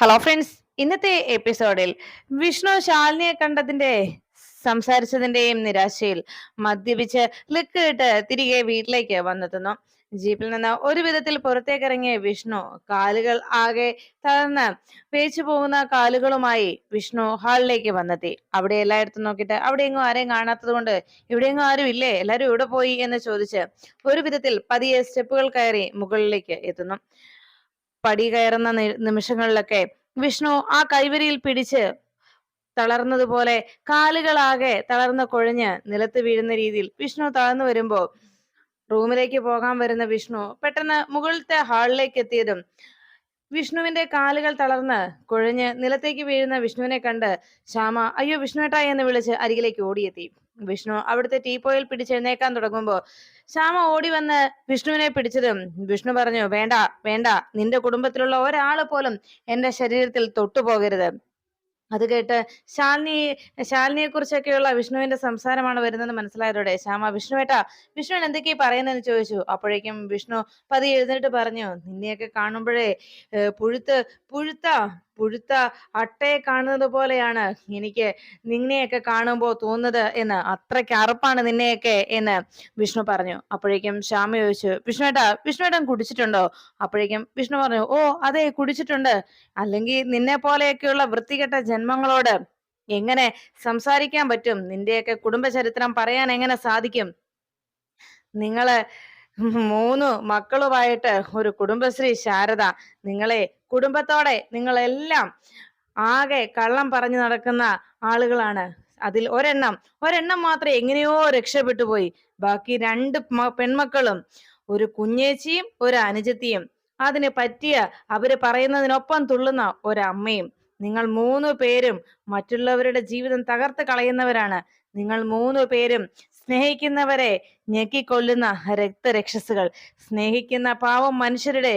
Hello friends ഇന്നത്തെ എപ്പിസോഡിൽ വിഷ്ണു ശാലിനിയെ കണ്ടതിന്റെ സംസാരിച്ചതിന്റെയും നിരാശയിൽ മദ്യപിച്ച് ലിക്ക് ഇട്ട് തിരികെ വീട്ടിലേക്ക് വന്നെത്തുന്നു. ജീപ്പിൽ നിന്ന് ഒരു വിധത്തിൽ പുറത്തേക്കിറങ്ങിയ വിഷ്ണു കാലുകൾ ആകെ തളർന്ന് വേച്ചു പോകുന്ന കാലുകളുമായി വിഷ്ണു ഹാളിലേക്ക് വന്നെത്തി. അവിടെ എല്ലായിടത്തും നോക്കിയിട്ട് അവിടെ എങ്ങും ആരെയും കാണാത്തത് കൊണ്ട് ഇവിടെ എങ്ങും ആരും ഇല്ലേ? എല്ലാരും ഇവിടെ പോയി? എന്ന് ചോദിച്ച് ഒരു വിധത്തിൽ പതിയെ സ്റ്റെപ്പുകൾ കയറി മുകളിലേക്ക് എത്തുന്നു. പടി കയറുന്ന നിമിഷങ്ങളിലൊക്കെ വിഷ്ണു ആ കൈവരിയിൽ പിടിച്ച് തളർന്നതുപോലെ കാലുകളാകെ തളർന്ന് കൊഴിഞ്ഞ് നിലത്ത് വീഴുന്ന രീതിയിൽ വിഷ്ണു തളർന്നു വരുമ്പോ റൂമിലേക്ക് പോകാൻ വരുന്ന വിഷ്ണു പെട്ടെന്ന് മുകളിലത്തെ ഹാളിലേക്ക് എത്തിയതും വിഷ്ണുവിന്റെ കാലുകൾ തളർന്ന് കുഴഞ്ഞ് നിലത്തേക്ക് വീഴുന്ന വിഷ്ണുവിനെ കണ്ട് ശ്യാമ അയ്യോ വിഷ്ണുവേട്ടായി എന്ന് വിളിച്ച് അരികിലേക്ക് ഓടിയെത്തി. വിഷ്ണു അവിടുത്തെ ടീപ്പോയിൽ പിടിച്ചെഴുന്നേക്കാൻ തുടങ്ങുമ്പോ ശ്യാമ ഓടി വന്ന് വിഷ്ണുവിനെ പിടിച്ചതും വിഷ്ണു പറഞ്ഞു വേണ്ട വേണ്ട നിന്റെ കുടുംബത്തിലുള്ള ഒരാൾ പോലും എന്റെ ശരീരത്തിൽ തൊട്ടുപോകരുത് അത് കേട്ട് ശാലിനി ശാലിനിയെ കുറിച്ചൊക്കെയുള്ള വിഷ്ണുവിന്റെ സംസാരമാണ് വരുന്നത് മനസ്സിലായതോടെ ശ്യാമ വിഷ്ണുവേട്ടാ വിഷ്ണുവിൻ എന്തൊക്കെയാ പറയുന്നതെന്ന് ചോദിച്ചു. അപ്പോഴേക്കും വിഷ്ണു പതി എഴുന്നേറ്റ് പറഞ്ഞു നിന്നെയൊക്കെ കാണുമ്പോഴേ പുഴുത്ത് പുഴുത്ത പുഴുത്ത അട്ടയെ കാണുന്നത് പോലെയാണ് എനിക്ക് നിന്നെയൊക്കെ കാണുമ്പോൾ തോന്നുന്നത് എന്ന്. അത്രയ്ക്ക് അറപ്പാണ് നിന്നെയൊക്കെ എന്ന് വിഷ്ണു പറഞ്ഞു. അപ്പോഴേക്കും ശ്യാമ ചോദിച്ചു വിഷ്ണുവേട്ടാ വിഷ്ണുവേട്ടൻ കുടിച്ചിട്ടുണ്ടോ? അപ്പോഴേക്കും വിഷ്ണു പറഞ്ഞു ഓ അതെ കുടിച്ചിട്ടുണ്ട്. അല്ലെങ്കിൽ നിന്നെ പോലെയൊക്കെയുള്ള വൃത്തികെട്ട ജന്മങ്ങളോട് എങ്ങനെ സംസാരിക്കാൻ പറ്റും? നിന്റെയൊക്കെ കുടുംബ ചരിത്രം പറയാൻ എങ്ങനെ സാധിക്കും? നിങ്ങൾ മൂന്ന് മക്കളുമായിട്ട് ഒരു കുടുംബശ്രീ ശാരദ. നിങ്ങളെ കുടുംബത്തോടെ നിങ്ങളെല്ലാം ആകെ കള്ളം പറഞ്ഞു നടക്കുന്ന ആളുകളാണ്. അതിൽ ഒരെണ്ണം ഒരെണ്ണം മാത്രം എങ്ങനെയോ രക്ഷപ്പെട്ടു പോയി. ബാക്കി രണ്ട് പെൺമക്കളും ഒരു കുഞ്ഞേച്ചിയും ഒരു അനുജത്തിയും. അതിന് പറ്റിയ അവർ പറയുന്നതിനൊപ്പം തുള്ളുന്ന ഒരമ്മയും. നിങ്ങൾ മൂന്ന് പേരും മറ്റുള്ളവരുടെ ജീവിതം തകർത്ത് കളയുന്നവരാണ്. നിങ്ങൾ മൂന്ന് പേരും സ്നേഹിക്കുന്നവരെ ഞെക്കിക്കൊല്ലുന്ന രക്തരക്ഷസുകൾ സ്നേഹിക്കുന്ന പാവം മനുഷ്യരുടെ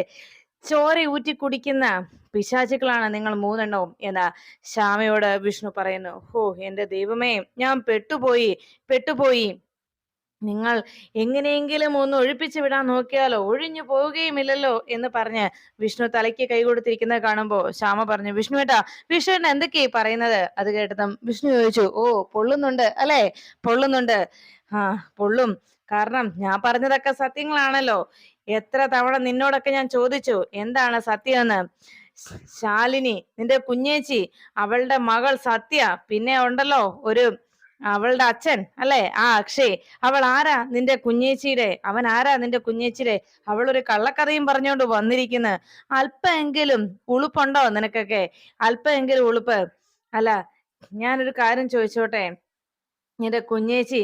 ചോര ഊറ്റി കുടിക്കുന്ന പിശാചുക്കളാണ് നിങ്ങൾ മൂന്നെണ്ണവും എന്ന് ശ്യാമയോട് വിഷ്ണു പറയുന്നു. ഹോ എന്റെ ദൈവമേ ഞാൻ പെട്ടുപോയി പെട്ടുപോയി. നിങ്ങൾ എങ്ങനെയെങ്കിലും ഒന്ന് ഒഴിപ്പിച്ചു വിടാൻ നോക്കിയാലോ? ഒഴിഞ്ഞു പോവുകയുമില്ലല്ലോ എന്ന് പറഞ്ഞ് വിഷ്ണു തലയ്ക്ക് കൈ കൊടുത്തിരിക്കുന്നത് കാണുമ്പോ ശ്യാമ പറഞ്ഞു വിഷ്ണു ഏട്ടാ എന്തൊക്കെയാ ഈ പറയുന്നത്? അത് കേട്ടതും വിഷ്ണു ചോദിച്ചു ഓ പൊള്ളുന്നുണ്ട് അല്ലെ? പൊള്ളുന്നുണ്ട്. ആ പൊള്ളും. കാരണം ഞാൻ പറഞ്ഞതൊക്കെ സത്യങ്ങളാണല്ലോ. എത്ര തവണ നിന്നോടൊക്കെ ഞാൻ ചോദിച്ചു എന്താണ് സത്യമെന്ന്? ശാലിനി നിന്റെ കുഞ്ഞേച്ചി അവളുടെ മകൾ സത്യ. പിന്നെ ഉണ്ടല്ലോ ഒരു അവളുടെ അച്ഛൻ അല്ലെ? ആ അക്ഷയ് അവൾ ആരാ നിന്റെ കുഞ്ഞേച്ചിയുടെ? അവൻ ആരാ നിന്റെ കുഞ്ഞേച്ചിയുടെ? അവൾ ഒരു കള്ളക്കഥയും പറഞ്ഞുകൊണ്ട് വന്നിരിക്കുന്ന. അല്പമെങ്കിലും ഉളുപ്പുണ്ടോ നിനക്കൊക്കെ? അല്പമെങ്കിലും ഉളുപ്പ്. അല്ല ഞാനൊരു കാര്യം ചോദിച്ചോട്ടെ? എന്റെ കുഞ്ഞേച്ചി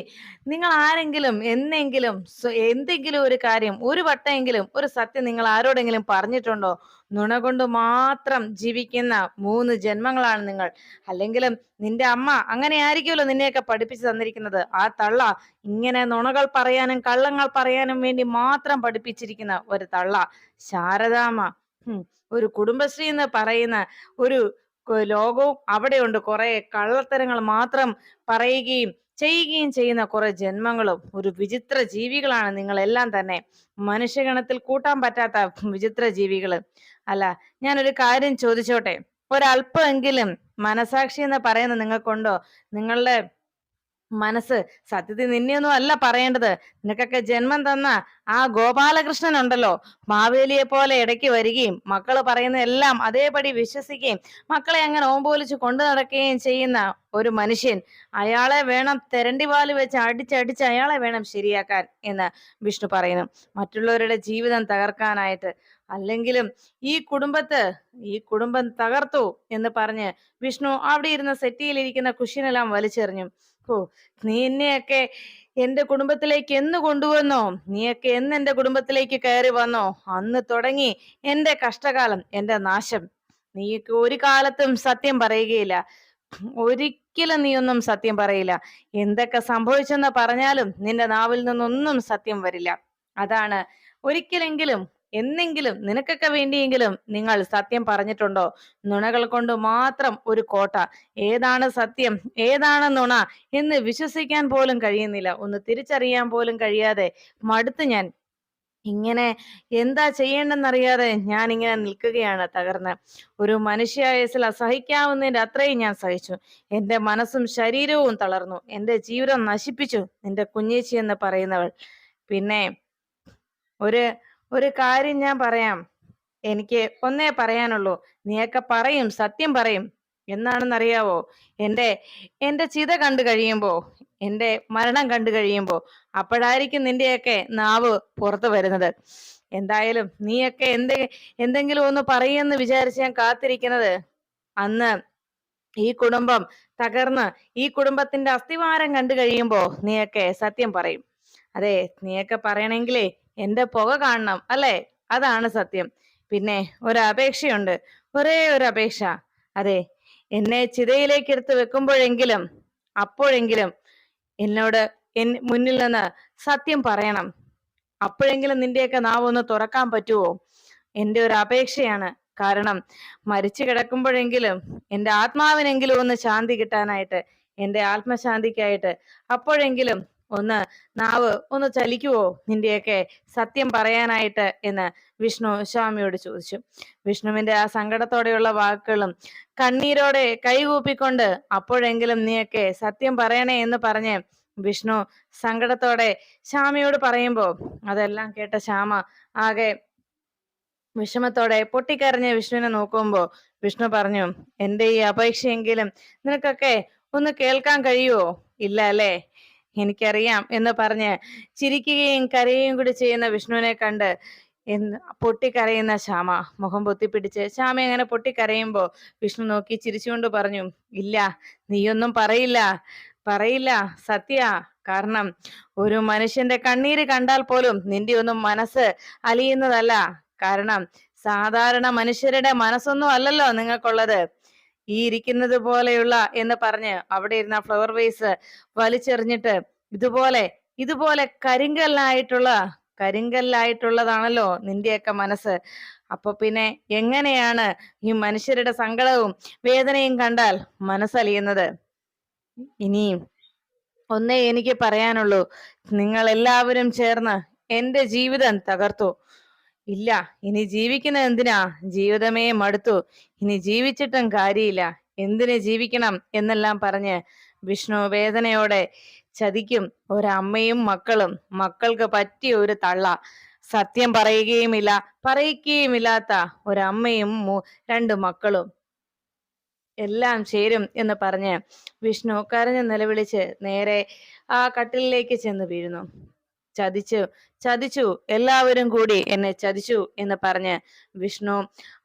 നിങ്ങൾ ആരെങ്കിലും എന്നെങ്കിലും എന്തെങ്കിലും ഒരു കാര്യം ഒരു വട്ടമെങ്കിലും ഒരു സത്യം നിങ്ങൾ ആരോടെങ്കിലും പറഞ്ഞിട്ടുണ്ടോ? നുണ കൊണ്ട് മാത്രം ജീവിക്കുന്ന മൂന്ന് ജന്മങ്ങളാണ് നിങ്ങൾ. അല്ലെങ്കിലും നിന്റെ അമ്മ അങ്ങനെ ആയിരിക്കുമല്ലോ നിന്നെയൊക്കെ പഠിപ്പിച്ചു തന്നിരിക്കുന്നത്. ആ തള്ള ഇങ്ങനെ നുണകൾ പറയാനും കള്ളങ്ങൾ പറയാനും വേണ്ടി മാത്രം പഠിപ്പിച്ചിരിക്കുന്ന ഒരു തള്ള. ശാരദാമ്മ ഒരു കുടുംബശ്രീ എന്ന് പറയുന്ന ഒരു ലോകവും അവിടെയുണ്ട്. കുറെ കള്ളത്തരങ്ങൾ മാത്രം പറയുകയും ചെയ്യുകയും ചെയ്യുന്ന കുറെ ജന്മങ്ങളും ഒരു വിചിത്ര ജീവികളാണ് നിങ്ങളെല്ലാം തന്നെ. മനുഷ്യഗണത്തിൽ കൂട്ടാൻ പറ്റാത്ത വിചിത്ര ജീവികൾ അല്ല ഞാനൊരു കാര്യം ചോദിച്ചോട്ടെ? ഒരല്പമെങ്കിലും മനസാക്ഷി എന്ന് പറയുന്ന നിങ്ങൾക്കുണ്ടോ? നിങ്ങളുടെ മനസ്സ്. സത്യത്തിൽ നിന്നെയൊന്നും അല്ല പറയേണ്ടത്. നിനക്കൊക്കെ ജന്മം തന്ന ആ ഗോപാലകൃഷ്ണൻ ഉണ്ടല്ലോ മാവേലിയെ പോലെ ഇടയ്ക്ക് വരികയും മക്കൾ പറയുന്ന എല്ലാം അതേപടി വിശ്വസിക്കുകയും മക്കളെ അങ്ങനെ ഓമ്പോലിച്ച് കൊണ്ടു നടക്കുകയും ചെയ്യുന്ന ഒരു മനുഷ്യൻ. അയാളെ വേണം തെരണ്ടിവാൽ വെച്ച് അടിച്ചടിച്ച് അയാളെ വേണം ശരിയാക്കാൻ എന്ന് വിഷ്ണു പറയുന്നു. മറ്റുള്ളവരുടെ ജീവിതം തകർക്കാനായിട്ട്. അല്ലെങ്കിലും ഈ കുടുംബത്ത് ഈ കുടുംബം തകർത്തു എന്ന് പറഞ്ഞ് വിഷ്ണു അവിടെ ഇരുന്ന സെറ്റിയിലിരിക്കുന്ന കുഷിനെല്ലാം വലിച്ചെറിഞ്ഞു. ഓ നീ എന്നെയൊക്കെ എന്റെ കുടുംബത്തിലേക്ക് എന്ന് കൊണ്ടുവന്നോ? നീയൊക്കെ എന്ന് എന്റെ കുടുംബത്തിലേക്ക് കയറി വന്നോ? അന്ന് തുടങ്ങി എന്റെ കഷ്ടകാലം എന്റെ നാശം. നീയൊക്കെ ഒരു കാലത്തും സത്യം പറയുകയില്ല. ഒരിക്കലും നീ ഒന്നും സത്യം പറയില്ല. എന്തൊക്കെ സംഭവിച്ചെന്ന് പറഞ്ഞാലും നിന്റെ നാവിൽ നിന്നൊന്നും സത്യം വരില്ല. അതാണ് ഒരിക്കലെങ്കിലും എന്നെങ്കിലും നിനക്കൊക്കെ വേണ്ടിയെങ്കിലും നിങ്ങൾ സത്യം പറഞ്ഞിട്ടുണ്ടോ? നുണകൾ കൊണ്ട് മാത്രം ഒരു കോട്ട. ഏതാണ് സത്യം? ഏതാണ് നുണ? എന്ന് വിശ്വസിക്കാൻ പോലും കഴിയുന്നില്ല. ഒന്ന് തിരിച്ചറിയാൻ പോലും കഴിയാതെ മടുത്ത് ഞാൻ ഇങ്ങനെ എന്താ ചെയ്യേണ്ടെന്നറിയാതെ ഞാൻ ഇങ്ങനെ നിൽക്കുകയാണ് തകർന്ന്. ഒരു മനുഷ്യായസിൽ അസഹിക്കാവുന്നതിന്റെ അത്രയും ഞാൻ സഹിച്ചു. എന്റെ മനസ്സും ശരീരവും തളർന്നു. എന്റെ ജീവിതം നശിപ്പിച്ചു. നിന്റെ കുഞ്ഞേച്ചി എന്ന് പറയുന്നവൾ. പിന്നെ ഒരു ഒരു കാര്യം ഞാൻ പറയാം. എനിക്ക് ഒന്നേ പറയാനുള്ളൂ. നീയൊക്കെ പറയും സത്യം പറയും. എന്നാണെന്നറിയാവോ എന്റെ എന്റെ ചിത കണ്ടു കഴിയുമ്പോ എന്റെ മരണം കണ്ടു കഴിയുമ്പോ അപ്പോഴായിരിക്കും നിന്റെയൊക്കെ നാവ് പുറത്തു വരുന്നത്. എന്തായാലും നീയൊക്കെ എന്ത് എന്തെങ്കിലും ഒന്ന് പറയുമെന്ന് വിചാരിച്ച് ഞാൻ കാത്തിരിക്കുന്നത്. അന്ന് ഈ കുടുംബം തകർന്ന് ഈ കുടുംബത്തിന്റെ അസ്ഥിവാരം കണ്ടു കഴിയുമ്പോ നീയൊക്കെ സത്യം പറയും. അതെ നീയൊക്കെ പറയണെങ്കിലേ എന്റെ പുക കാണണം അല്ലേ? അതാണ് സത്യം. പിന്നെ ഒരപേക്ഷയുണ്ട് ഒരേ ഒരു അപേക്ഷ. അതെ എന്നെ ചിതയിലേക്ക് എടുത്ത് വെക്കുമ്പോഴെങ്കിലും അപ്പോഴെങ്കിലും എന്നോട് എൻ മുന്നിൽ നിന്ന് സത്യം പറയണം. അപ്പോഴെങ്കിലും നിന്റെയൊക്കെ നാവ് ഒന്ന് തുറക്കാൻ പറ്റുമോ എന്റെ ഒരു അപേക്ഷയാണ്. കാരണം മരിച്ചു കിടക്കുമ്പോഴെങ്കിലും എന്റെ ആത്മാവിനെങ്കിലും ഒന്ന് ശാന്തി കിട്ടാനായിട്ട് എന്റെ ആത്മശാന്തിക്കായിട്ട് അപ്പോഴെങ്കിലും ഒന്ന് നാവ് ഒന്ന് ചലിക്കുവോ നിന്റെയൊക്കെ സത്യം പറയാനായിട്ട് എന്ന് വിഷ്ണു സ്വാമിയോട് ചോദിച്ചു. വിഷ്ണുവിന്റെ ആ സങ്കടത്തോടെയുള്ള വാക്കുകളും കണ്ണീരോടെ കൈകൂപ്പിക്കൊണ്ട് അപ്പോഴെങ്കിലും നീയൊക്കെ സത്യം പറയണേ എന്ന് പറഞ്ഞ് വിഷ്ണു സങ്കടത്തോടെ ശ്യാമയോട് പറയുമ്പോ അതെല്ലാം കേട്ട ശ്യാമ ആകെ വിഷമത്തോടെ പൊട്ടിക്കരഞ്ഞ് വിഷ്ണുവിനെ നോക്കുമ്പോ വിഷ്ണു പറഞ്ഞു എന്റെ ഈ അപേക്ഷയെങ്കിലും നിനക്കൊക്കെ ഒന്ന് കേൾക്കാൻ കഴിയുവോ? ഇല്ല അല്ലേ? എനിക്കറിയാം എന്ന് പറഞ്ഞ് ചിരിക്കുകയും കരയുകയും കൂടി ചെയ്യുന്ന വിഷ്ണുവിനെ കണ്ട് എന്ന് പൊട്ടിക്കരയുന്ന ശ്യാമ മുഖം പൊത്തിപ്പിടിച്ച് ശ്യാമ അങ്ങനെ പൊട്ടിക്കരയുമ്പോ വിഷ്ണു നോക്കി ചിരിച്ചുകൊണ്ട് പറഞ്ഞു ഇല്ല നീയൊന്നും പറയില്ല പറയില്ല സത്യ. കാരണം ഒരു മനുഷ്യന്റെ കണ്ണീര് കണ്ടാൽ പോലും നിന്റെ ഒന്നും മനസ്സ് അലിയുന്നതല്ല. കാരണം സാധാരണ മനുഷ്യരുടെ മനസ്സൊന്നും അല്ലല്ലോ നിങ്ങൾക്കുള്ളത്. ഈ ഇരിക്കുന്നത് പോലെയുള്ള എന്ന് പറഞ്ഞ് അവിടെ ഇരുന്ന ഫ്ലവർ വേസ് വലിച്ചെറിഞ്ഞിട്ട് ഇതുപോലെ ഇതുപോലെ കരിങ്കല്ലായിട്ടുള്ള കരിങ്കല്ലായിട്ടുള്ളതാണല്ലോ നിന്റെയൊക്കെ മനസ്സ്. അപ്പൊ പിന്നെ എങ്ങനെയാണ് ഈ മനുഷ്യരുടെ സങ്കടവും വേദനയും കണ്ടാൽ മനസ്സലിയുന്നത്? ഇനിയും ഒന്നേ എനിക്ക് പറയാനുള്ളൂ. നിങ്ങൾ എല്ലാവരും ചേർന്ന് എന്റെ ജീവിതം തകർത്തു. ഇല്ല ഇനി ജീവിക്കുന്നത് എന്തിനാ? ജീവിതമേ മടുത്തു. ഇനി ജീവിച്ചിട്ടും കാര്യമില്ല. എന്തിനു ജീവിക്കണം എന്നെല്ലാം പറഞ്ഞ് വിഷ്ണു വേദനയോടെ ചതിക്കും ഒരമ്മയും മക്കളും. മക്കൾക്ക് പറ്റിയ ഒരു തള്ള. സത്യം പറയുകയുമില്ല. പറയിക്കുകയുമില്ലാത്ത ഒരമ്മയും രണ്ട് മക്കളും. എല്ലാം ചേരും എന്ന് പറഞ്ഞ് വിഷ്ണു കരഞ്ഞു നിലവിളിച്ച് നേരെ ആ കട്ടിലിലേക്ക് ചെന്ന് വീഴുന്നു. ചതിച്ചു ചതിച്ചു എല്ലാവരും കൂടി എന്നെ ചതിച്ചു എന്ന് പറഞ്ഞ് വിഷ്ണു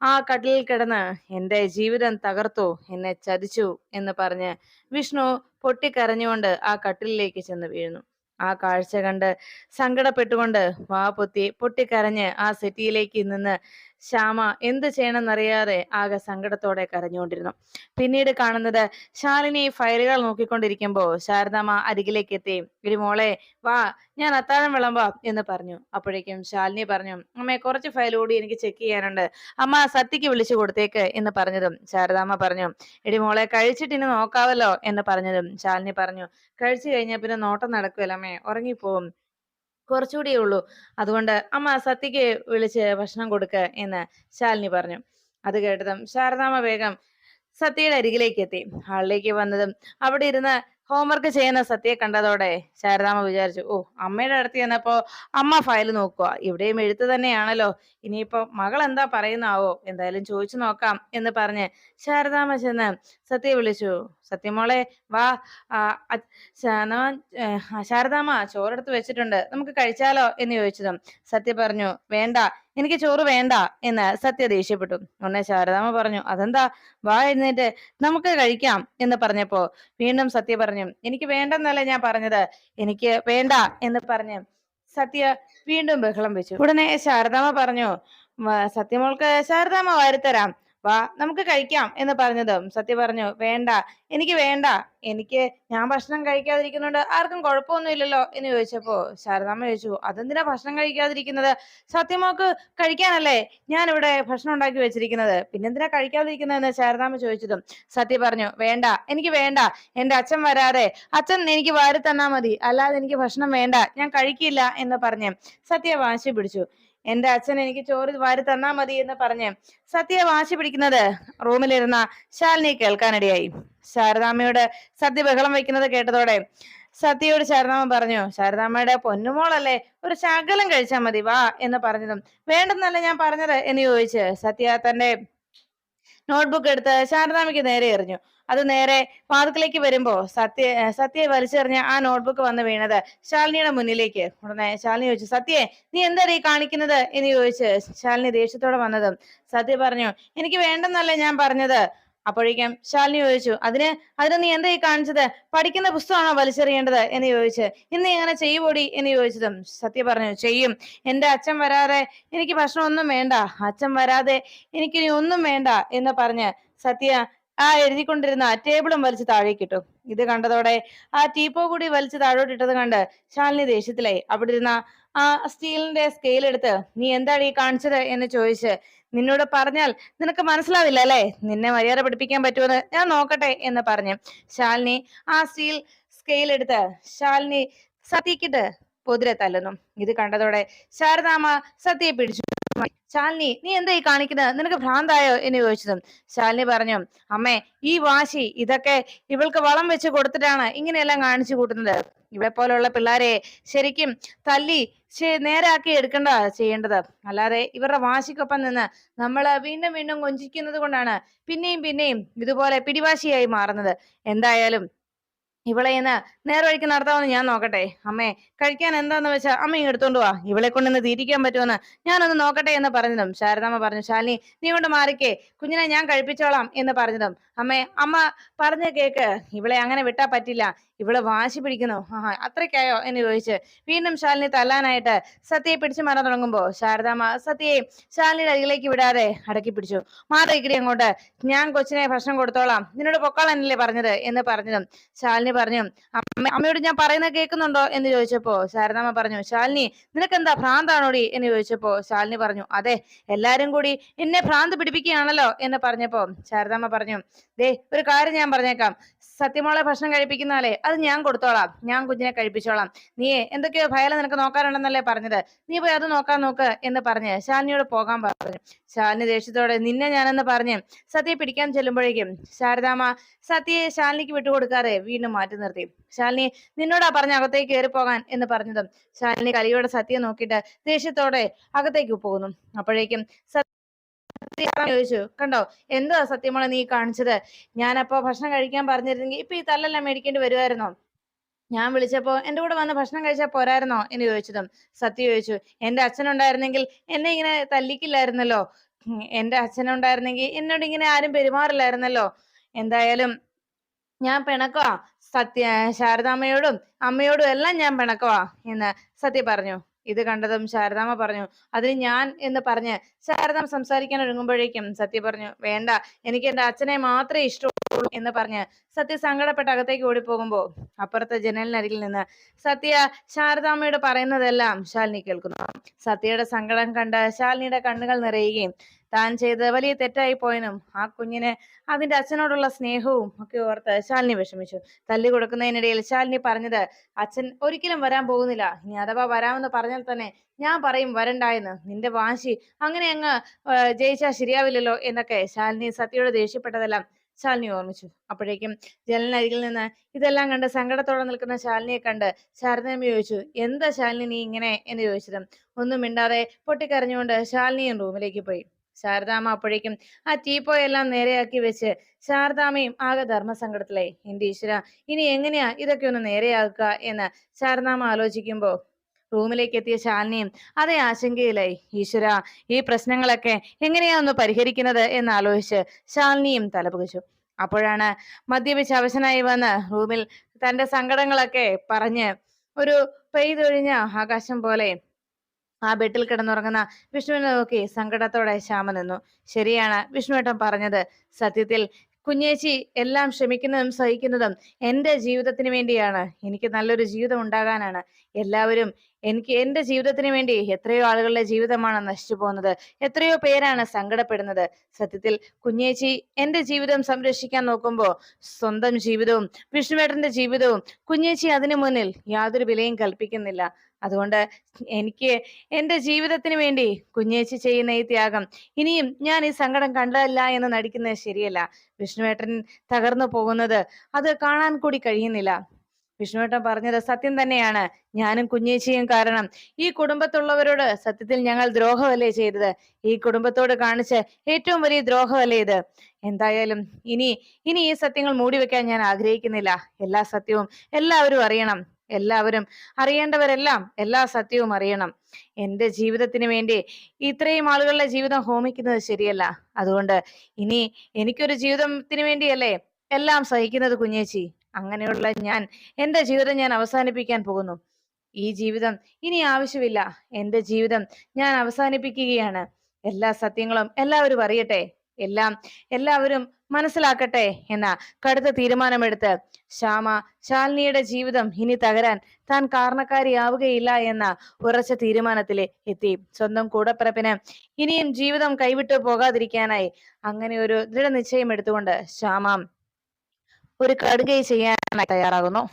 ആ കട്ടിലിൽ കിടന്ന് എന്റെ ജീവിതം തകർത്തു എന്നെ ചതിച്ചു എന്ന് പറഞ്ഞ് വിഷ്ണു പൊട്ടിക്കരഞ്ഞുകൊണ്ട് ആ കട്ടിലിലേക്ക് ചെന്ന് വീഴുന്നു. ആ കാഴ്ച കണ്ട് സങ്കടപ്പെട്ടുകൊണ്ട് വാ പൊത്തി പൊട്ടിക്കരഞ്ഞ് ആ സെറ്റിയിലേക്ക് നിന്ന് ശ്യാമ എന്ത് ചെയ്യണമെന്നറിയാതെ ആകെ സങ്കടത്തോടെ കരഞ്ഞുകൊണ്ടിരുന്നു. പിന്നീട് കാണുന്നത് ശാലിനി ഫയലുകൾ നോക്കിക്കൊണ്ടിരിക്കുമ്പോ ശാരദാമ അരികിലേക്ക് എത്തി ഒരു മോളെ വാ ഞാൻ അത്താഴം വിളമ്പാം എന്ന് പറഞ്ഞു. അപ്പോഴേക്കും ശാലിനി പറഞ്ഞു അമ്മേ കുറച്ച് ഫയൽ കൂടി എനിക്ക് ചെക്ക് ചെയ്യാനുണ്ട്. അമ്മ സത്യക്ക് വിളിച്ചു കൊടുത്തേക്ക് എന്ന് പറഞ്ഞതും ശാരദാമ്മ പറഞ്ഞു എടി മോളെ കഴിച്ചിട്ട് ഇനി നോക്കാവല്ലോ എന്ന് പറഞ്ഞതും ശാലിനി പറഞ്ഞു കഴിച്ചു കഴിഞ്ഞാൽ പിന്നെ നോട്ടം നടക്കുമല്ലോ അമ്മേ ഉറങ്ങിപ്പോവും. കുറച്ചുകൂടിയേ ഉള്ളൂ. അതുകൊണ്ട് അമ്മ സത്യക്ക് വിളിച്ച് ഭക്ഷണം കൊടുക്ക എന്ന് ശാലിനി പറഞ്ഞു. അത് കേട്ടതും ശാരദാമ്മ വേഗം സത്യയുടെ അരികിലേക്ക് എത്തി. ഹാളിലേക്ക് വന്നതും അവിടെ ഇരുന്ന് ഹോംവർക്ക് ചെയ്യുന്ന സത്യയെ കണ്ടതോടെ ശാരദാമ്മ വിചാരിച്ചു ഓ അമ്മയുടെ അടുത്ത് ചെന്നപ്പോ അമ്മ ഫയൽ നോക്കുക ഇവിടെയും എഴുത്ത് തന്നെയാണല്ലോ. ഇനിയിപ്പോ മകൾ എന്താ പറയുന്നാവോ? എന്തായാലും ചോദിച്ചു നോക്കാം എന്ന് പറഞ്ഞ് ശാരദാമ്മ ചെന്ന് സത്യയെ വിളിച്ചു സത്യമോളെ വാ. ആ, ശാരദാമ്മ ചോറെടുത്ത് വെച്ചിട്ടുണ്ട്. നമുക്ക് കഴിച്ചാലോ എന്ന് ചോദിച്ചതും സത്യ പറഞ്ഞു വേണ്ട എനിക്ക് ചോറ് വേണ്ട എന്ന് സത്യ ദേഷ്യപ്പെട്ടു. ഉടനെ ശാരദാമ്മ പറഞ്ഞു അതെന്താ? വാ എഴുന്നേറ്റ് നമുക്ക് കഴിക്കാം എന്ന് പറഞ്ഞപ്പോ വീണ്ടും സത്യ പറഞ്ഞു എനിക്ക് വേണ്ടെന്നല്ല ഞാൻ പറഞ്ഞത്. എനിക്ക് വേണ്ട എന്ന് പറഞ്ഞു സത്യ വീണ്ടും ബഹളം വെച്ചു. ഉടനെ ശാരദാമ്മ പറഞ്ഞു "വ- സത്യമോൾക്ക് ശാരദാമ്മ വാരിത്തരാം. വാ നമുക്ക് കഴിക്കാം എന്ന് പറഞ്ഞതും സത്യ പറഞ്ഞു വേണ്ട എനിക്ക് വേണ്ട എനിക്ക് ഞാൻ ഭക്ഷണം കഴിക്കാതിരിക്കുന്നുണ്ട് ആർക്കും കുഴപ്പമൊന്നുമില്ലല്ലോ എന്ന് ചോദിച്ചപ്പോ ശാരദാമ്മ ചോദിച്ചു അതെന്തിനാ ഭക്ഷണം കഴിക്കാതിരിക്കുന്നത്? സത്യമോക്ക് കഴിക്കാനല്ലേ ഞാൻ ഇവിടെ ഭക്ഷണം ഉണ്ടാക്കി വെച്ചിരിക്കുന്നത്. പിന്നെന്തിനാ കഴിക്കാതിരിക്കുന്നതെന്ന് ശാരദാമ്മ ചോദിച്ചതും സത്യ പറഞ്ഞു വേണ്ട എനിക്ക് വേണ്ട എന്റെ അച്ഛൻ വരാതെ അച്ഛൻ എനിക്ക് വാരി തന്നാ മതി അല്ലാതെ എനിക്ക് ഭക്ഷണം വേണ്ട ഞാൻ കഴിക്കില്ല എന്ന് പറഞ്ഞ് സത്യ വാശി പിടിച്ചു. എന്റെ അച്ഛൻ എനിക്ക് ചോറ് വാരി തന്നാ മതി എന്ന് പറഞ്ഞ് സത്യ വാശി പിടിക്കുന്നത് റൂമിലിരുന്ന ശാലിനി കേൾക്കാനിടയായി. ശാരദാമ്മയോട് സത്യ ബഹളം വയ്ക്കുന്നത് കേട്ടതോടെ സത്യയോട് ശാരദാമ്മ പറഞ്ഞു ശാരദാമ്മയുടെ പൊന്നുമോളല്ലേ ഒരു ശകലം കഴിച്ചാൽ മതി വാ എന്ന് പറഞ്ഞതും. വേണ്ടെന്നല്ല ഞാൻ പറഞ്ഞത്? എന്ന് ചോദിച്ച് സത്യ തന്റെ നോട്ട്ബുക്ക് എടുത്ത് ശാരദാമ്മയ്ക്ക് നേരെ എറിഞ്ഞു. അത് നേരെ വാതുക്കിലേക്ക് വരുമ്പോ സത്യ സത്യ വലിച്ചെറിഞ്ഞ ആ നോട്ട്ബുക്ക് വന്ന് വീണത് ശാലിനിയുടെ മുന്നിലേക്ക്. ഉടനെ ശാലിനി ചോദിച്ചു സത്യേ നീ എന്താ ഈ കാണിക്കുന്നത്? എന്ന് ചോദിച്ച് ശാലിനി ദേഷ്യത്തോടെ വന്നതും. സത്യ പറഞ്ഞു എനിക്ക് വേണ്ടെന്നല്ലേ ഞാൻ പറഞ്ഞത്. അപ്പോഴേക്കും ശാലിനി ചോദിച്ചു അതിന് അതിന് നീ എന്താ ഈ കാണിച്ചത്? പഠിക്കുന്ന പുസ്തകമാണോ വലിച്ചെറിയേണ്ടത്? എന്ന് ചോദിച്ച് ഇന്ന് എങ്ങനെ ചെയ്യുപോടി എന്ന് ചോദിച്ചതും സത്യ പറഞ്ഞു ചെയ്യും. എന്റെ അച്ഛൻ വരാതെ എനിക്ക് ഭക്ഷണം ഒന്നും വേണ്ട. അച്ഛൻ വരാതെ എനിക്കിനി ഒന്നും വേണ്ട. എന്ന് പറഞ്ഞ് സത്യ ആ എഴുതിക്കൊണ്ടിരുന്ന ടേബിളും വലിച്ച് താഴേക്കിട്ടു. ഇത് കണ്ടതോടെ ആ ടീപ്പോ കൂടി വലിച്ച് താഴോട്ടിട്ടത് കണ്ട് ശാലിനി ദേഷ്യത്തിലായി. അവിടെ ഇരുന്ന ആ സ്റ്റീലിന്റെ സ്കെയിൽ എടുത്ത് നീ എന്താണ് ഈ കാണിച്ചത്? എന്ന് ചോദിച്ച് നിന്നോട് പറഞ്ഞാൽ നിനക്ക് മനസ്സിലാവില്ല അല്ലേ? നിന്നെ മര്യാദ പഠിപ്പിക്കാൻ പറ്റുമെന്ന് ഞാൻ നോക്കട്ടെ എന്ന് പറഞ്ഞു ശാലിനി ആ സ്റ്റീൽ സ്കെയിൽ എടുത്ത് ശാലിനി സത്യക്കിട്ട് പൊതിരെ തല്ലുന്നു. ഇത് കണ്ടതോടെ ശാരദാമ സത്യയെ പിടിച്ചു. ശാലിനി നീ എന്താ ഈ കാണിക്കുന്നത്? നിനക്ക് ഭ്രാന്തായോ? എന്ന് ചോദിച്ചതും. ശാലിനി പറഞ്ഞു അമ്മേ ഈ വാശി ഇതൊക്കെ ഇവൾക്ക് വളം വെച്ച് കൊടുത്തിട്ടാണ് ഇങ്ങനെയെല്ലാം കാണിച്ചു കൂട്ടുന്നത്. ഇവളെ പോലുള്ള പിള്ളേരെ ശരിക്കും തല്ലി നേരാക്കി എടുക്കേണ്ട ചെയ്യേണ്ടത്. അല്ലാതെ ഇവരുടെ വാശിക്കൊപ്പം നിന്ന് നമ്മൾ വീണ്ടും വീണ്ടും കൊഞ്ചിക്കുന്നത് കൊണ്ടാണ് പിന്നെയും പിന്നെയും ഇതുപോലെ പിടിവാശിയായി മാറുന്നത്. എന്തായാലും ഇവളെ ഇന്ന് നേർവഴിക്ക് നടത്താമെന്ന് ഞാൻ നോക്കട്ടെ. അമ്മേ കഴിക്കാൻ എന്താന്ന് വെച്ചാ അമ്മ ഇങ്ങ് എടുത്തോണ്ട് വാ. ഇവളെ കൊണ്ടൊന്ന് തീറ്റിക്കാൻ പറ്റുമെന്ന് ഞാനൊന്ന് നോക്കട്ടെ എന്ന് പറഞ്ഞതും ശാരദാമ്മ പറഞ്ഞു ശാലിനി നീ കൊണ്ട് മാറിക്കേ. കുഞ്ഞിനെ ഞാൻ കഴിപ്പിച്ചോളാം എന്ന് പറഞ്ഞതും. അമ്മേ അമ്മ പറഞ്ഞ കേക്ക് ഇവളെ അങ്ങനെ വിട്ടാ പറ്റില്ല. ഇവൾ വാശി പിടിക്കുന്നു? ആഹാ അത്രയ്ക്കായോ? എന്ന് ചോദിച്ച് വീണ്ടും ശാലിനി തല്ലാനായിട്ട് സത്യയെ പിടിച്ചു മാറാൻ തുടങ്ങുമ്പോ ശാരദാമ്മ സത്യയെ ശാലിനിയുടെ അരികിലേക്ക് വിടാതെ അടക്കി പിടിച്ചു. മാറിക്കിടി അങ്ങോട്ട്. ഞാൻ കൊച്ചിനെ ഭക്ഷണം കൊടുത്തോളാം. നിന്നോട് പൊക്കാളനല്ലേ പറഞ്ഞത്? എന്ന് പറഞ്ഞതും ശാലിനി പറഞ്ഞു അമ്മ അമ്മയോട് ഞാൻ പറയുന്നത് കേൾക്കുന്നുണ്ടോ? എന്ന് ചോദിച്ചപ്പോ ശാരദാമ്മ പറഞ്ഞു ശാലിനി നിനക്ക് എന്താ ഭ്രാന്താണോടി? എന്ന് ചോദിച്ചപ്പോ ശാലിനി പറഞ്ഞു അതെ എല്ലാരും കൂടി എന്നെ ഭ്രാന്ത് പിടിപ്പിക്കുകയാണല്ലോ? എന്ന് പറഞ്ഞപ്പോ ശാരദാമ്മ പറഞ്ഞു ദേ ഒരു കാര്യം ഞാൻ പറഞ്ഞേക്കാം. സത്യമോളെ ഭക്ഷണം കഴിപ്പിക്കുന്നാലേ അത് ഞാൻ കൊടുത്തോളാം. ഞാൻ കുഞ്ഞിനെ കഴിപ്പിച്ചോളാം. നീ എന്തൊക്കെയോ ഭയല നിനക്ക് നോക്കാനുണ്ടെന്നല്ലേ പറഞ്ഞത്? നീ പോയി അത് നോക്കാൻ നോക്ക് എന്ന് പറഞ്ഞ് ശാലിനിയോട് പോകാൻ പറഞ്ഞു. ശാലിനി ദേഷ്യത്തോടെ നിന്നെ ഞാനെന്ന് പറഞ്ഞ് സത്യയെ പിടിക്കാൻ ചെല്ലുമ്പോഴേക്കും ശാരദാമ്മ സത്യയെ ശാലിനിക്ക് വിട്ടുകൊടുക്കാതെ വീണ്ടും മാറ്റി നിർത്തി. ശാലിനി നിന്നോടാ പറഞ്ഞ അകത്തേക്ക് കയറി പോകാൻ എന്ന് പറഞ്ഞതും ശാലിനി കലിയോടെ സത്യം നോക്കിയിട്ട് ദേഷ്യത്തോടെ അകത്തേക്ക് പോകുന്നു. അപ്പോഴേക്കും ചോദിച്ചു? കണ്ടോ? എന്തുവാ സത്യമോളെ നീ കാണിച്ചത്? ഞാനപ്പോ ഭക്ഷണം കഴിക്കാൻ പറഞ്ഞിരുന്നെങ്കിൽ ഇപ്പൊ ഈ തല്ലെല്ലാം മേടിക്കേണ്ടി വരുമായിരുന്നോ ഞാൻ വിളിച്ചപ്പോ എന്റെ കൂടെ വന്ന് ഭക്ഷണം കഴിച്ചാൽ പോരായിരുന്നോ? എന്ന് ചോദിച്ചതും സത്യ ചോദിച്ചു. എന്റെ അച്ഛനുണ്ടായിരുന്നെങ്കിൽ എന്നെ ഇങ്ങനെ തല്ലിക്കില്ലായിരുന്നല്ലോ? എന്റെ അച്ഛനുണ്ടായിരുന്നെങ്കിൽ എന്നോട് ഇങ്ങനെ ആരും പെരുമാറില്ലായിരുന്നല്ലോ? എന്തായാലും ഞാൻ പിണക്കവാ. സത്യ ശാരദാമ്മയോടും അമ്മയോടും എല്ലാം ഞാൻ പിണക്കവാ എന്ന് സത്യ പറഞ്ഞു. ഇത് കണ്ടതും ശാരദാമ്മ പറഞ്ഞു അതിന് ഞാൻ എന്ന് പറഞ്ഞ് ശാരദാമ്മ സംസാരിക്കാൻ ഒരുങ്ങുമ്പോഴേക്കും സത്യ പറഞ്ഞു വേണ്ട എനിക്ക് എന്റെ അച്ഛനെ മാത്രമേ ഇഷ്ടമുള്ളൂ എന്ന് പറഞ്ഞ് സത്യ സങ്കടപ്പെട്ട് അകത്തേക്ക് ഓടിപ്പോകുമ്പോ അപ്പുറത്തെ ജനലിനരികിൽ നിന്ന് സത്യ ശാരദാമ്മയോട് പറയുന്നതെല്ലാം ശാലിനി കേൾക്കുന്നു. സത്യയുടെ സങ്കടം കണ്ട് ശാലിനിയുടെ കണ്ണുകൾ നിറയുകയും താൻ ചെയ്ത് വലിയ തെറ്റായി പോയനും ആ കുഞ്ഞിന് അതിന്റെ അച്ഛനോടുള്ള സ്നേഹവും ഒക്കെ ഓർത്ത് ശാലിനി വിഷമിച്ചു. തല്ലി കൊടുക്കുന്നതിനിടയിൽ ശാലിനി പറഞ്ഞത് അച്ഛൻ ഒരിക്കലും വരാൻ പോകുന്നില്ല. ഇനി അഥവാ വരാമെന്ന് പറഞ്ഞാൽ തന്നെ ഞാൻ പറയും വരണ്ട എന്ന്. നിന്റെ വാശി അങ്ങനെ അങ്ങ് ജയിച്ചാൽ ശരിയാവില്ലല്ലോ എന്നൊക്കെ ശാലിനി സത്യയോട് ദേഷ്യപ്പെട്ടതെല്ലാം ശാലിനി ഓർമ്മിച്ചു. അപ്പോഴേക്കും ജലനരികിൽ നിന്ന് ഇതെല്ലാം കണ്ട് സങ്കടത്തോടെ നിൽക്കുന്ന ശാലിനിയെ കണ്ട് ശാരദമ്മ ചോദിച്ചു എന്താ ശാലിനി നീ ഇങ്ങനെ? എന്ന് ചോദിച്ചത് ഒന്നും മിണ്ടാതെ പൊട്ടിക്കരഞ്ഞുകൊണ്ട് ശാലിനിയും റൂമിലേക്ക് പോയി. ശാരദാമ്മ അപ്പോഴേക്കും ആ ടീപ്പോയെല്ലാം നേരെയാക്കി വെച്ച് ശാരദാമ്മയും ആകെ ധർമ്മസങ്കടത്തിലായി. എന്റെ ഈശ്വര ഇനി എങ്ങനെയാ ഇതൊക്കെ ഒന്ന് നേരെയാക്കുക എന്ന് ശാരദാമ്മ ആലോചിക്കുമ്പോ റൂമിലേക്ക് എത്തിയ ശാലിനിയും അതേ ആശങ്കയിലായി. ഈശ്വര ഈ പ്രശ്നങ്ങളൊക്കെ എങ്ങനെയാ ഒന്ന് പരിഹരിക്കുന്നത് എന്ന് ആലോചിച്ച് ശാലിനിയും തലപുകച്ചു. അപ്പോഴാണ് മദ്യപിച്ച് അവശനായി വന്ന് റൂമിൽ തന്റെ സങ്കടങ്ങളൊക്കെ പറഞ്ഞ് ഒരു പെയ്തൊഴിഞ്ഞ ആകാശം പോലെ ആ ബെഡിൽ കിടന്നുറങ്ങുന്ന വിഷ്ണുവിനെ നോക്കി സങ്കടത്തോടെ ശ്യാമ നിന്നു. ശരിയാണ് വിഷ്ണുവേട്ടൻ പറഞ്ഞത്. സത്യത്തിൽ കുഞ്ഞേച്ചി എല്ലാം ക്ഷമിക്കുന്നതും സഹിക്കുന്നതും എന്റെ ജീവിതത്തിന് വേണ്ടിയാണ്. എനിക്ക് നല്ലൊരു ജീവിതം ഉണ്ടാകാനാണ്. എല്ലാവരും എനിക്ക് എന്റെ ജീവിതത്തിന് വേണ്ടി എത്രയോ ആളുകളുടെ ജീവിതമാണ് നശിച്ചു പോകുന്നത്. എത്രയോ പേരാണ് സങ്കടപ്പെടുന്നത്. സത്യത്തിൽ കുഞ്ഞേച്ചി എന്റെ ജീവിതം സംരക്ഷിക്കാൻ നോക്കുമ്പോൾ സ്വന്തം ജീവിതവും വിഷ്ണുവേട്ടന്റെ ജീവിതവും കുഞ്ഞേച്ചി അതിനു മുന്നിൽ യാതൊരു വിലയും കൽപ്പിക്കുന്നില്ല. അതുകൊണ്ട് എനിക്ക് എന്റെ ജീവിതത്തിന് വേണ്ടി കുഞ്ഞേച്ചി ചെയ്യുന്ന ഈ ത്യാഗം ഇനിയും ഞാൻ ഈ സങ്കടം കണ്ടതല്ല എന്ന് നടിക്കുന്നത് ശരിയല്ല. വിഷ്ണുവേട്ടൻ തകർന്നു പോകുന്നത് അത് കാണാൻ കൂടി കഴിയുന്നില്ല. വിഷ്ണുവേട്ടൻ പറഞ്ഞത് സത്യം തന്നെയാണ്. ഞാനും കുഞ്ഞേച്ചിയും കാരണം ഈ കുടുംബത്തുള്ളവരോട് സത്യത്തിൽ ഞങ്ങൾ ദ്രോഹമല്ലേ ചെയ്തത്? ഈ കുടുംബത്തോട് കാണിച്ച് ഏറ്റവും വലിയ ദ്രോഹമല്ലേ ഇത്? എന്തായാലും ഇനി ഇനി ഈ സത്യങ്ങൾ മൂടിവെക്കാൻ ഞാൻ ആഗ്രഹിക്കുന്നില്ല. എല്ലാ സത്യവും എല്ലാവരും അറിയണം. എല്ലാവരും അറിയേണ്ടവരെല്ലാം എല്ലാ സത്യവും അറിയണം. എന്റെ ജീവിതത്തിന് വേണ്ടി ഇത്രയും ആളുകളുടെ ജീവിതം ഹോമിക്കുന്നത് ശരിയല്ല. അതുകൊണ്ട് ഇനി എനിക്കൊരു ജീവിതത്തിന് വേണ്ടിയല്ലേ എല്ലാം സഹിക്കുന്നത് കുഞ്ഞേച്ചി? അങ്ങനെയുള്ള ഞാൻ എന്റെ ജീവിതം ഞാൻ അവസാനിപ്പിക്കാൻ പോകുന്നു. ഈ ജീവിതം ഇനി ആവശ്യമില്ല. എന്റെ ജീവിതം ഞാൻ അവസാനിപ്പിക്കുകയാണ്. എല്ലാ സത്യങ്ങളും എല്ലാവരും അറിയട്ടെ. എല്ലാം എല്ലാവരും മനസ്സിലാക്കട്ടെ എന്ന കടുത്ത തീരുമാനമെടുത്ത് ശ്യാമ ശാലിനിയുടെ ജീവിതം ഇനി തകരാൻ താൻ കാരണക്കാരിയാവുകയില്ല എന്ന ഉറച്ച തീരുമാനത്തിൽ എത്തി. സ്വന്തം കൂടപ്പിറപ്പിന് ഇനിയും ജീവിതം കൈവിട്ടു പോകാതിരിക്കാനായി അങ്ങനെ ഒരു ദൃഢനിശ്ചയം എടുത്തുകൊണ്ട് ശ്യാമ ഒരു കടുകൈ ചെയ്യാനായി തയ്യാറാകുന്നു.